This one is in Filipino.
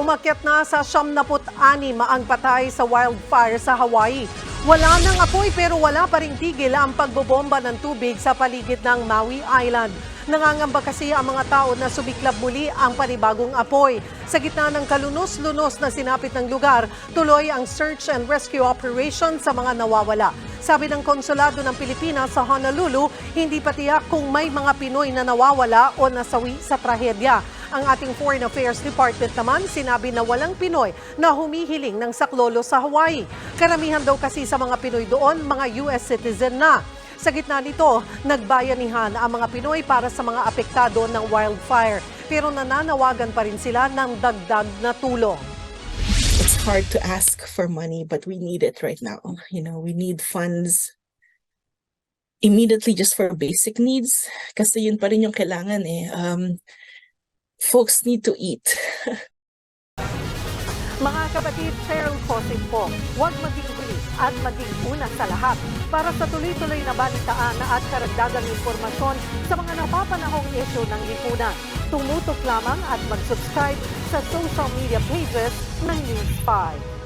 umakyat na sa 76 ang patay sa wildfire sa Hawaii. Wala nang apoy pero wala pa ring tigil ang pagbobomba ng tubig sa paligid ng Maui Island. Nangangamba kasi ang mga tao na sumiklab muli ang panibagong apoy. Sa gitna ng kalunos-lunos na sinapit ng lugar, tuloy ang search and rescue operation sa mga nawawala. Sabi ng Konsulado ng Pilipinas sa Honolulu, hindi pa tiyak kung may mga Pinoy na nawawala o nasawi sa trahedya. Ang ating Foreign Affairs Department naman sinabi na walang Pinoy na humihiling ng saklolo sa Hawaii. Karamihan daw kasi sa mga Pinoy doon, mga US citizen na. Sa gitna nito, nagbayanihan ang mga Pinoy para sa mga apektado ng wildfire. Pero nananawagan pa rin sila ng dagdag na tulong. Hard to ask for money, but we need it right now. You know, we need funds immediately just for basic needs. Kasi yun pa rin yung kailangan eh. Um, folks need to eat. Mga kapatid, Cheryl Cosing po, huwag maging huli at maging una sa lahat para sa tuloy-tuloy na balitaan at karagdagang impormasyon sa mga napapanahong issue ng lipunan. Tumutok lamang at mag-subscribe sa social media pages ng News 5.